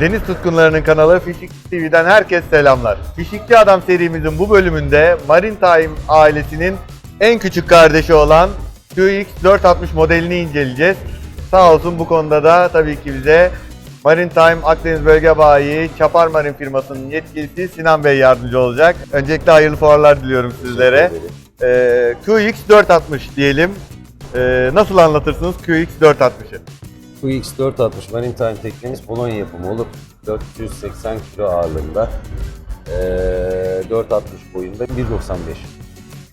Deniz tutkunlarının kanalı Fishing TV'den herkes selamlar. Fishingci Adam serimizin bu bölümünde Maritime ailesinin en küçük kardeşi olan QX460 modelini inceleyeceğiz. Sağ olsun bu konuda da tabii ki bize Maritime Akdeniz Bölge Bayi Çapar Marin firmasının yetkilisi Sinan Bey yardımcı olacak. Öncelikle hayırlı fuarlar diliyorum sizlere. Ee, QX460 diyelim. Ee, nasıl anlatırsınız QX460'ı? QX460 Maritime teknemiz Polonya yapımı olup 480 kilo ağırlığında eee 460 boyunda 1.95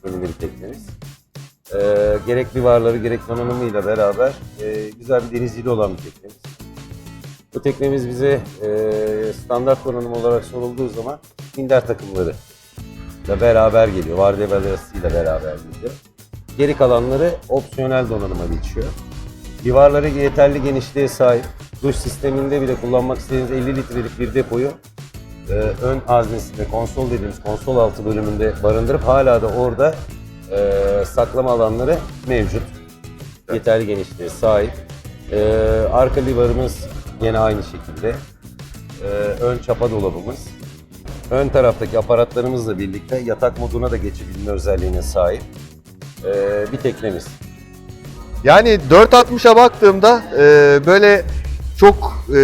bölümlü bir teknemiz. Eee gerek livarları gerek donanımıyla beraber eee, güzel bir denizciliği olan bir teknemiz. Bu teknemiz bize eee, standart donanım olarak sunulduğu zaman minder takımları ile beraber geliyor. Vardiya balerasıyla beraber geliyor. Geri kalanları opsiyonel donanıma geçiyor. Divarları yeterli genişliğe sahip. Duş sisteminde bile kullanmak istediğiniz 50 litrelik bir depoyu e, ön haznesinde konsol dediğimiz konsol altı bölümünde barındırıp hala da orada e, saklama alanları mevcut. Yeterli genişliğe sahip. E, arka livarımız yine aynı şekilde. E, ön çapa dolabımız. Ön taraftaki aparatlarımızla birlikte yatak moduna da geçebilme özelliğine sahip e, bir teknemiz. Yani 460'a baktığımda e, böyle çok e,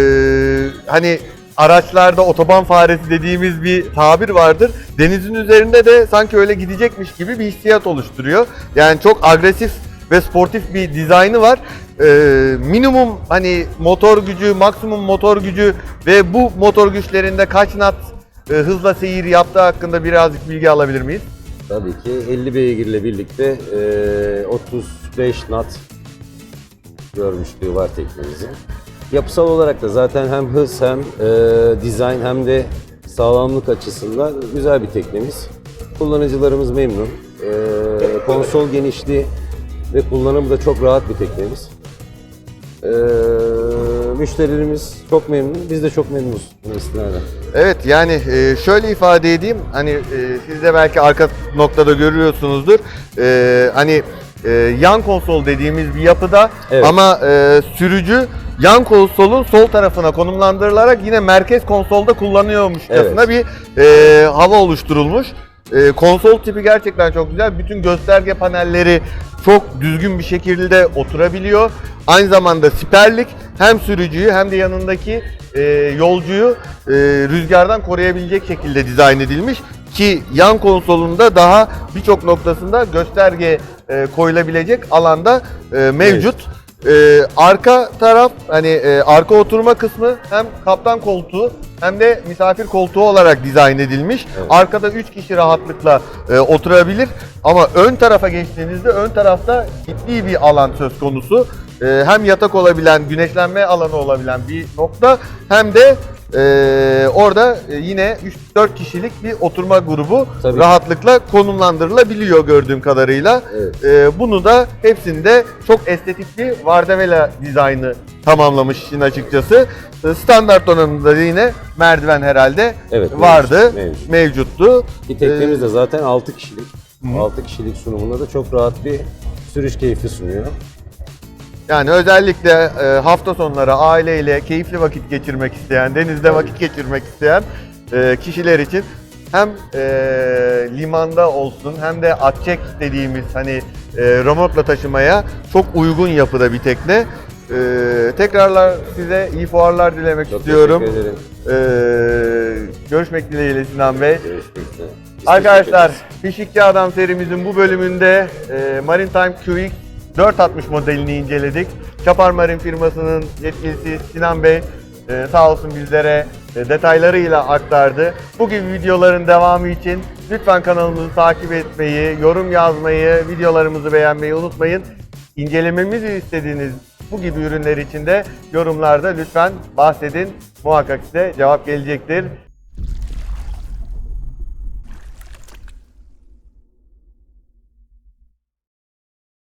hani araçlarda otoban faresi dediğimiz bir tabir vardır. Denizin üzerinde de sanki öyle gidecekmiş gibi bir hissiyat oluşturuyor. Yani çok agresif ve sportif bir dizaynı var. E, minimum hani motor gücü, maksimum motor gücü ve bu motor güçlerinde kaç knot e, hızla seyir yaptığı hakkında birazcık bilgi alabilir miyiz? Tabii ki 50 beygirle birlikte eee, 35 knot görmüşlüğü var teknemizin. Yapısal olarak da zaten hem hız hem eee dizayn hem de sağlamlık açısından güzel bir teknemiz. Kullanıcılarımız memnun. Eee, konsol genişliği ve kullanımı da çok rahat bir teknemiz. Eee müşterilerimiz çok memnun, biz de çok memnunuz buna istinaden. Evet yani e, şöyle ifade edeyim hani e, siz de belki arka noktada görüyorsunuzdur E, hani e, yan konsol dediğimiz bir yapıda Evet. ama e, sürücü yan konsolun sol tarafına konumlandırılarak yine merkez konsolda kullanıyormuşçasına bir e, hava oluşturulmuş. E, konsol tipi gerçekten çok güzel. Bütün gösterge panelleri çok düzgün bir şekilde oturabiliyor. Aynı zamanda siperlik hem sürücüyü hem de yanındaki e, yolcuyu e, rüzgardan koruyabilecek şekilde dizayn edilmiş ki yan konsolunda daha birçok noktasında gösterge e, koyulabilecek alanda e, mevcut. E, arka taraf hani e, arka oturma kısmı hem kaptan koltuğu hem de misafir koltuğu olarak dizayn edilmiş. Evet. Arkada 3 kişi rahatlıkla e, oturabilir ama ön tarafa geçtiğinizde ön tarafta ciddi bir alan söz konusu. E, hem yatak olabilen, güneşlenme alanı olabilen bir nokta hem de e, orada e, yine 3-4 kişilik bir oturma grubu Tabii. rahatlıkla konumlandırılabiliyor gördüğüm kadarıyla. Evet. E, bunu da hepsinde çok estetik bir Vardavela dizaynı tamamlamış işin açıkçası. E, Standart donanımda yine merdiven herhalde Evet, vardı, mevcut. mevcuttu. Ki teknemiz Ee, de zaten 6 kişilik. 6 kişilik sunumunda da çok rahat bir sürüş keyfi sunuyor. Yani özellikle e, hafta sonları aileyle keyifli vakit geçirmek isteyen, denizde vakit geçirmek isteyen e, kişiler için hem e, limanda olsun hem de atçek dediğimiz hani e, remorkla taşımaya çok uygun yapıda bir tekne. E, tekrarlar size iyi fuarlar dilemek Çok istiyorum. teşekkür ederim. E, görüşmek dileğiyle Sinan Bey. Görüşmek üzere. Biz Arkadaşlar ederiz. Fişikçi Adam serimizin bu bölümünde e, Maritime QX 460 modelini inceledik. Çapar Marin firmasının yetkilisi Sinan Bey e, sağ olsun bizlere e, detaylarıyla aktardı. Bu gibi videoların devamı için lütfen kanalımızı takip etmeyi, yorum yazmayı, videolarımızı beğenmeyi unutmayın. İncelememizi istediğiniz bu gibi ürünler için de yorumlarda lütfen bahsedin. Muhakkak size cevap gelecektir.